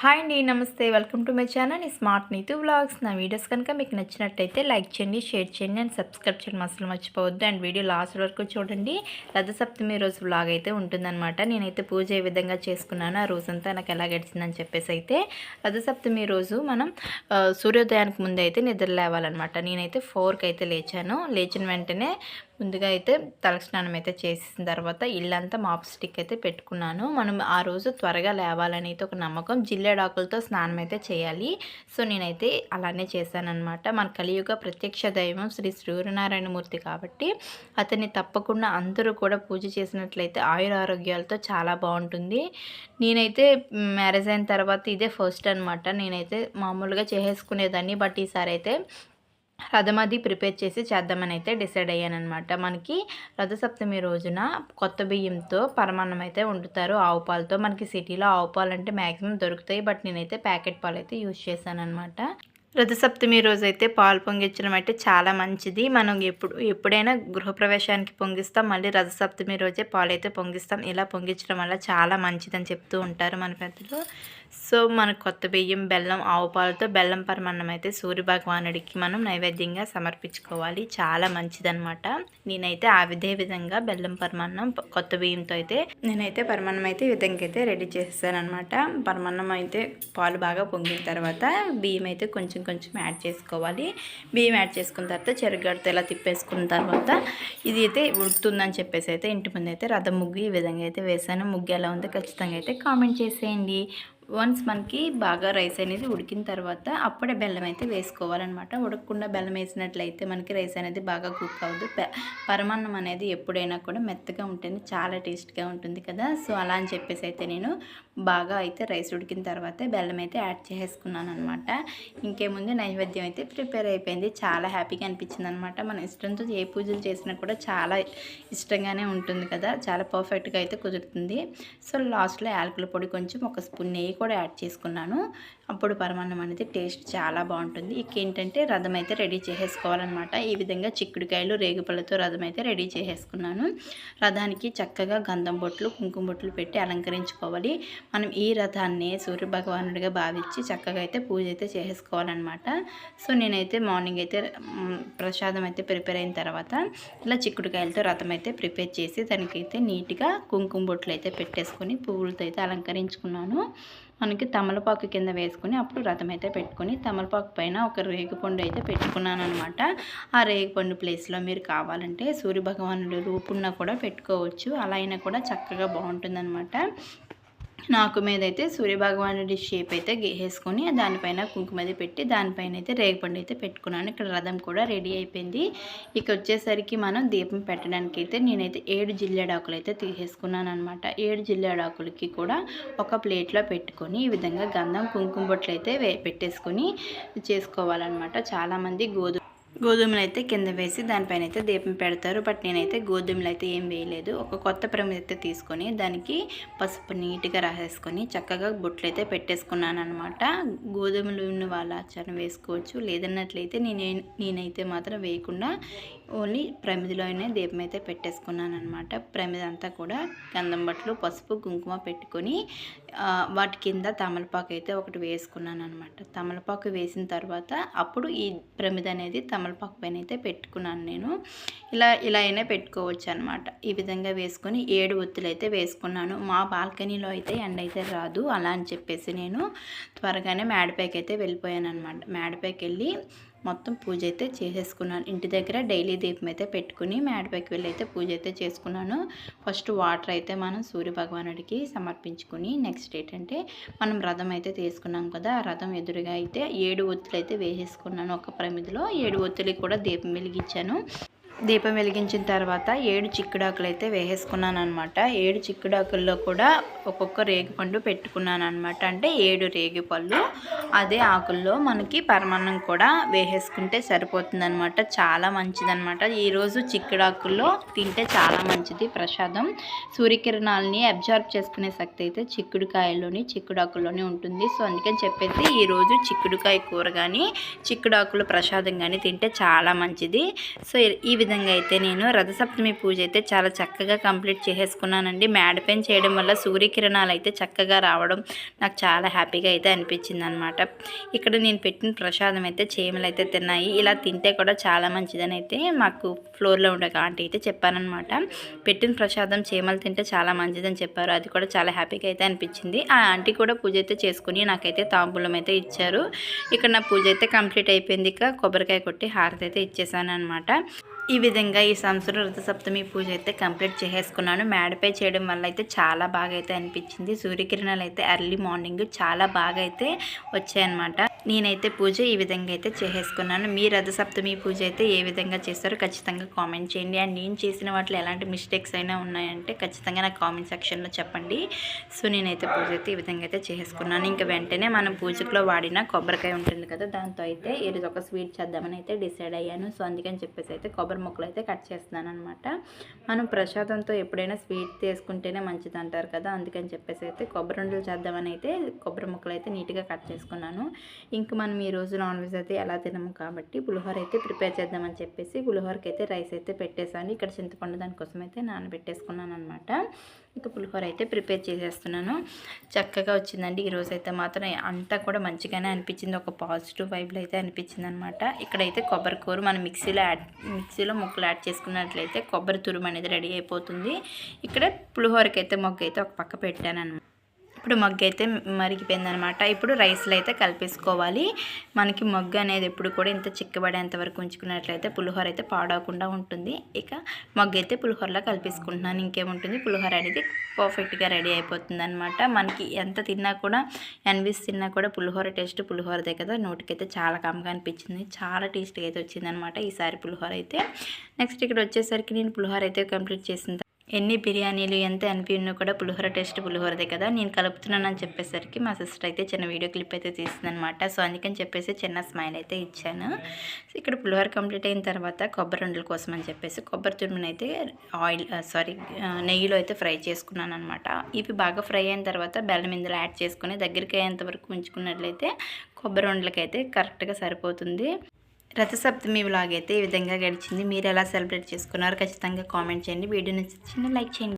Hi అండి నమస్తే. Welcome to my channel. Smart Neetu vlogs. నా వీడియోస్ కనుక మీకు నచ్చినట్టయితే లైక్ చేయండి షేర్ చేయండి అండ్ సబ్స్క్రైబ్ చేయడం అసలు మర్చిపోవద్దు. అండ్ వీడియో లాస్ట్ వరకు చూడండి. రథ సప్తమి రోజు వ్లాగ్ అయితే ఉంటుందన్నమాట. నేనైతే పూజ ఏ విధంగా చేసుకున్నాను ఆ రోజంతా నాకు ఎలా గడిచిందని చెప్పేసి అయితే రథ సప్తమి రోజు మనం సూర్యోదయానికి ముందు అయితే నిద్ర లేవాలన్నమాట. నేనైతే ఫోర్కి అయితే లేచాను. లేచిన వెంటనే ముందుగా అయితే తలస్నానం అయితే చేసిన తర్వాత ఇల్లంతా మాప్ స్టిక్ అయితే పెట్టుకున్నాను. మనం ఆ రోజు త్వరగా లేవాలని అయితే ఒక నమ్మకం జిల్లేడాకులతో స్నానం అయితే చేయాలి. సో నేనైతే అలానే చేశానన్నమాట. మన కలియుగ ప్రత్యక్ష దైవం శ్రీ సూర్యనారాయణమూర్తి కాబట్టి అతన్ని తప్పకుండా అందరూ కూడా పూజ చేసినట్లయితే ఆయుర ఆరోగ్యాలతో చాలా బాగుంటుంది. నేనైతే మ్యారేజ్ అయిన తర్వాత ఇదే ఫస్ట్ అనమాట నేనైతే మామూలుగా చేసేసుకునేదాన్ని. బట్ ఈసారి అయితే రథం అది ప్రిపేర్ చేసి చేద్దామని అయితే డిసైడ్ అయ్యానమాట మనకి రథసప్తమి రోజున కొత్త బియ్యంతో పరమాన్నం అయితే వండుతారు ఆవు పాలతో. మనకి సిటీలో ఆవు పాలు అంటే మ్యాక్సిమం దొరుకుతాయి బట్ నేనైతే ప్యాకెట్ పాలు అయితే యూజ్ చేశానమాట రథసప్తమి రోజు అయితే పాలు పొంగించడం అయితే చాలా మంచిది. మనం ఎప్పుడు ఎప్పుడైనా గృహప్రవేశానికి పొంగిస్తాం మళ్ళీ రథసప్తమి రోజే పాలు అయితే పొంగిస్తాం. ఇలా పొంగించడం వల్ల చాలా మంచిదని చెప్తూ ఉంటారు మన పెద్దలు. సో మన కొత్త బియ్యం బెల్లం ఆవు పాలతో బెల్లం పరమాన్నం అయితే సూర్య భగవానుడికి మనం నైవేద్యంగా సమర్పించుకోవాలి. చాలా మంచిదనమాట నేనైతే ఆ విధే విధంగా బెల్లం పరమాన్నం కొత్త బియ్యంతో అయితే నేనైతే పరమాన్నం అయితే ఈ విధంగా అయితే రెడీ చేస్తానమాట అనమాట పరమాన్నం అయితే పాలు బాగా పొంగిన తర్వాత బియ్యం అయితే కొంచెం కొంచెం యాడ్ చేసుకోవాలి. బియ్యం యాడ్ చేసుకున్న తర్వాత చెరుగడితో ఇలా తిప్పేసుకున్న తర్వాత ఇది అయితే ఉడుకుతుందని చెప్పేసి అయితే ఇంటి ముందు అయితే రథం ముగ్గు ఈ విధంగా అయితే వేసాను. ముగ్గు ఎలా ఉందో ఖచ్చితంగా అయితే కామెంట్ చేసేయండి. వన్స్ మనకి బాగా రైస్ అనేది ఉడికిన తర్వాత అప్పుడే బెల్లం అయితే వేసుకోవాలన్నమాట. ఉడకకుండా బెల్లం వేసినట్లయితే మనకి రైస్ అనేది బాగా కుక్ అవ్వదు. పరమాన్నం అనేది ఎప్పుడైనా కూడా మెత్తగా ఉంటుంది చాలా టేస్ట్గా ఉంటుంది కదా. సో అలా అని చెప్పేసి అయితే నేను బాగా అయితే రైస్ ఉడికిన తర్వాత బెల్లం అయితే యాడ్ చేసేసుకున్నాను అనమాట ఇంకేముంది? నైవేద్యం అయితే ప్రిపేర్ అయిపోయింది. చాలా హ్యాపీగా అనిపించింది అనమాట మన ఇష్టంతో ఏ పూజలు చేసినా కూడా చాలా ఇష్టంగానే ఉంటుంది కదా. చాలా పర్ఫెక్ట్గా అయితే కుదురుతుంది. సో లాస్ట్లో యాలకుల పొడి కొంచెం ఒక స్పూన్ నెయ్యి కూడా యాడ్ చేసుకున్నాను. అప్పుడు పరమాన్నం అనేది టేస్ట్ చాలా బాగుంటుంది. ఇక ఏంటంటే రథం అయితే రెడీ చేసేసుకోవాలన్నమాట. ఈ విధంగా చిక్కుడుకాయలు రేగుపళ్ళతో రథం అయితే రెడీ చేసేసుకున్నాను. రథానికి చక్కగా గంధం బొట్లు కుంకుమ బొట్లు పెట్టి అలంకరించుకోవాలి. మనం ఈ రథాన్ని సూర్య భగవానుడిగా భావించి చక్కగా అయితే పూజ అయితే చేసేసుకోవాలన్నమాట. సో నేనైతే మార్నింగ్ అయితే ప్రసాదం అయితే ప్రిపేర్ అయిన తర్వాత ఇలా చిక్కుడుకాయలతో రథం అయితే ప్రిపేర్ చేసి దానికైతే నీట్గా కుంకుమ బొట్లు అయితే పెట్టేసుకొని పువ్వులతో అయితే అలంకరించుకున్నాను. మనకి తమలపాకు కింద వేసుకొని అప్పుడు రథం అయితే పెట్టుకొని తమలపాకు పైన ఒక రేగుపండు అయితే పెట్టుకున్నాను అనమాట ఆ రేగుపండు ప్లేస్లో మీరు కావాలంటే సూర్యభగవానుడు రూపున్న కూడా పెట్టుకోవచ్చు. అలా అయినా కూడా చక్కగా బాగుంటుందన్నమాట. నాకు మీద అయితే సూర్యభగవానుడి షేప్ అయితే గీసేసుకొని దానిపైన కుంకుమది పెట్టి దానిపైన అయితే రేగపండు అయితే పెట్టుకున్నాను. ఇక్కడ రథం కూడా రెడీ అయిపోయింది. ఇక వచ్చేసరికి మనం దీపం పెట్టడానికి అయితే నేనైతే ఏడు జిల్లేడాకులు అయితే తీసేసుకున్నాను అనమాట ఏడు జిల్లేడాకులకి కూడా ఒక ప్లేట్లో పెట్టుకొని ఈ విధంగా గంధం కుంకుమ బొట్లు అయితే వే పెట్టేసుకొని చేసుకోవాలన్నమాట. చాలామంది గోధుమ గోధుమలు అయితే కింద వేసి దానిపైన అయితే దీపం పెడతారు. బట్ నేనైతే గోధుమలు అయితే ఏం వేయలేదు. ఒక కొత్త ప్రమిద అయితే తీసుకొని దానికి పసుపు నీట్గా రాసేసుకొని చక్కగా బొట్లు అయితే పెట్టేసుకున్నాను అనమాట గోధుమలు ఉన్న వాళ్ళ ఆచారం వేసుకోవచ్చు. లేదన్నట్లయితే నేనే నేనైతే మాత్రం వేయకుండా ఓన్లీ ప్రమిదిలోనే దీపం అయితే పెట్టేసుకున్నాను అనమాట ప్రమిదంతా కూడా గంధం బట్టలు పసుపు కుంకుమ పెట్టుకొని వాటి కింద తమలపాకు అయితే ఒకటి వేసుకున్నాను అనమాట తమలపాకు వేసిన తర్వాత అప్పుడు ఈ ప్రమిద అనేది తమలపాకు పైన అయితే పెట్టుకున్నాను నేను. ఇలా ఇలా అయినా పెట్టుకోవచ్చు అనమాట ఈ విధంగా వేసుకొని ఏడు ఒత్తులు అయితే వేసుకున్నాను. మా బాల్కనీలో అయితే ఎండ అయితే రాదు అలా అని చెప్పేసి నేను త్వరగానే మేడపైకి అయితే వెళ్ళిపోయాను అనమాట మేడపైకి వెళ్ళి మొత్తం పూజ అయితే చేసేసుకున్నాను. ఇంటి దగ్గర డైలీ దీపం అయితే పెట్టుకుని మేడపైకి వెళ్ళి అయితే పూజ అయితే చేసుకున్నాను. ఫస్ట్ వాటర్ అయితే మనం సూర్య భగవానుడికి సమర్పించుకుని నెక్స్ట్ ఏంటంటే మనం రథం అయితే తీసుకున్నాం కదా రథం ఎదురుగా అయితే ఏడు ఒత్తులు అయితే వేసేసుకున్నాను. ఒక ప్రమిదిలో ఏడు ఒత్తులకి కూడా దీపం వెలిగించాను. దీపం వెలిగించిన తర్వాత ఏడు చిక్కుడాకులు అయితే వేసేసుకున్నాను అనమాట ఏడు చిక్కుడాకుల్లో కూడా ఒక్కొక్క రేగిపండు పెట్టుకున్నాను అనమాట అంటే ఏడు రేగి పళ్ళు అదే ఆకుల్లో మనకి పరమాన్నం కూడా వేసేసుకుంటే సరిపోతుందనమాట చాలా మంచిదనమాట ఈరోజు చిక్కుడాకుల్లో తింటే చాలా మంచిది. ప్రసాదం సూర్యకిరణాలని అబ్జార్బ్ చేసుకునే శక్తి అయితే చిక్కుడుకాయలోని చిక్కుడాకుల్లోనే ఉంటుంది. సో అందుకని చెప్పేసి ఈరోజు చిక్కుడుకాయ కూర కానీ చిక్కుడాకులు ప్రసాదం కానీ తింటే చాలా మంచిది. సో ఈ విధంగా అయితే నేను రథసప్తమి పూజ అయితే చాలా చక్కగా కంప్లీట్ చేసేసుకున్నానండి. మేడపైన చేయడం వల్ల సూర్యకిరణాలు అయితే చక్కగా రావడం నాకు చాలా హ్యాపీగా అయితే అనిపించింది అనమాట ఇక్కడ నేను పెట్టిన ప్రసాదం అయితే చీమలు అయితే తిన్నాయి. ఇలా తింటే కూడా చాలా మంచిదని అయితే మాకు ఫ్లోర్లో ఉండే ఆంటీ అయితే చెప్పానమాట పెట్టిన ప్రసాదం చీమలు తింటే చాలా మంచిదని చెప్పారు. అది కూడా చాలా హ్యాపీగా అయితే అనిపించింది. ఆ ఆంటీ కూడా పూజ అయితే చేసుకుని నాకైతే తాంబూలం అయితే ఇచ్చారు. ఇక్కడ నా పూజ అయితే కంప్లీట్ అయిపోయింది. ఇక కొబ్బరికాయ కొట్టి హారతి అయితే ఇచ్చేసాను అనమాట ఈ విధంగా ఈ సంవత్సరం రథసప్తమి పూజ అయితే కంప్లీట్ చేసేసుకున్నాను. మేడపై చేయడం వల్ల అయితే చాలా బాగా అయితే అనిపించింది. సూర్యకిరణాలు అయితే ఎర్లీ మార్నింగ్ చాలా బాగా అయితే వచ్చాయన్నమాట. నేనైతే పూజ ఈ విధంగా అయితే చేసేసుకున్నాను. మీ రథసప్తమి పూజ అయితే ఏ విధంగా చేస్తారో ఖచ్చితంగా కామెంట్ చేయండి. అండ్ నేను చేసిన వాటిలో ఎలాంటి మిస్టేక్స్ అయినా ఉన్నాయంటే ఖచ్చితంగా నాకు కామెంట్ సెక్షన్లో చెప్పండి. సో నేనైతే పూజ అయితే ఈ విధంగా అయితే చేసేసుకున్నాను. ఇంకా వెంటనే మనం పూజకులో వాడిన కొబ్బరికాయ ఉంటుంది కదా దాంతో అయితే ఏదో ఒక స్వీట్ చేద్దామని అయితే డిసైడ్ అయ్యాను. సో అందుకని చెప్పేసి అయితే కొబ్బరి ముక్కలు అయితే కట్ చేస్తున్నాను అనమాట మనం ప్రసాదంతో ఎప్పుడైనా స్వీట్ తీసుకుంటేనే మంచిది అంటారు కదా అందుకని చెప్పేసి అయితే కొబ్బరి ఉండలు చేద్దామని అయితే కొబ్బరి ముక్కలు అయితే నీట్గా కట్ చేసుకున్నాను. ఇంక మనం ఈరోజు నాన్ వెజ్ అయితే ఎలా తినము కాబట్టి పులిహోర అయితే ప్రిపేర్ చేద్దామని చెప్పేసి పులిహోరకి అయితే రైస్ అయితే పెట్టేశాను. ఇక్కడ చింతపండు దానికోసం అయితే నానబెట్టేసుకున్నాను అనమాట ఇంకా పులిహోర అయితే ప్రిపేర్ చేసేస్తున్నాను. చక్కగా వచ్చిందండి. ఈరోజు అయితే మాత్రం అంతా కూడా మంచిగానే అనిపించింది. ఒక పాజిటివ్ వైబ్లో అయితే అనిపించింది అనమాట ఇక్కడైతే కొబ్బరి కూర మనం మిక్సీలో యాడ్ మిక్సీలో ముక్కలు యాడ్ చేసుకున్నట్లయితే కొబ్బరి తురుము అనేది రెడీ అయిపోతుంది. ఇక్కడ పులిహోరకైతే అయితే మొగ్గ అయితే ఒక పక్క పెట్టాను అనమాట ఇప్పుడు మొగ్గ అయితే మరిగిపోయింది అనమాట ఇప్పుడు రైస్లో అయితే కలిపేసుకోవాలి. మనకి మొగ్గ అనేది ఎప్పుడు కూడా ఇంత చిక్కబడేంత వరకు ఉంచుకున్నట్లయితే పులిహోర అయితే పాడవకుండా ఉంటుంది. ఇక మొగ్గ అయితే పులిహోరలో కలిపేసుకుంటున్నాను. ఇంకేముంటుంది? పులిహోర అనేది పర్ఫెక్ట్గా రెడీ అయిపోతుంది అనమాట మనకి ఎంత తిన్నా కూడా ఎన్విస్ తిన్నా కూడా పులిహోర టేస్ట్ పులిహోరదే కదా. నోటికైతే చాలా కమ్మగా అనిపించింది. చాలా టేస్ట్గా అయితే వచ్చిందనమాట ఈసారి పులిహోర అయితే. నెక్స్ట్ ఇక్కడ వచ్చేసరికి నేను పులిహోర అయితే కంప్లీట్ చేసిన ఎన్ని బిర్యానీలు ఎంత అనిపిన్నా కూడా పులిహోర టేస్ట్ పులిహోరదే కదా. నేను కలుపుతున్నానని చెప్పేసరికి మా సిస్టర్ అయితే చిన్న వీడియో క్లిప్ అయితే తీసిందనమాట. సో అందుకని చెప్పేసి చిన్న స్మైల్ అయితే ఇచ్చాను. సో ఇక్కడ పులిహోర కంప్లీట్ అయిన తర్వాత కొబ్బరి ఉండల కోసం అని చెప్పేసి కొబ్బరి తురుమును అయితే ఆయిల్ సారీ నెయ్యిలో అయితే ఫ్రై చేసుకున్నాను అనమాట ఇవి బాగా ఫ్రై అయిన తర్వాత బెల్లం ఇందులో యాడ్ చేసుకుని దగ్గరికి అయ్యేంత వరకు ఉంచుకున్నట్లయితే కొబ్బరి ఉండలకైతే కరెక్ట్గా సరిపోతుంది. రథసప్తమి వ్లాగ్ అయితే ఈ విధంగా గడిచింది. మీరు ఎలా సెలబ్రేట్ చేసుకున్నారో ఖచ్చితంగా కామెంట్ చేయండి. వీడియో నచ్చిన లైక్ చేయండి.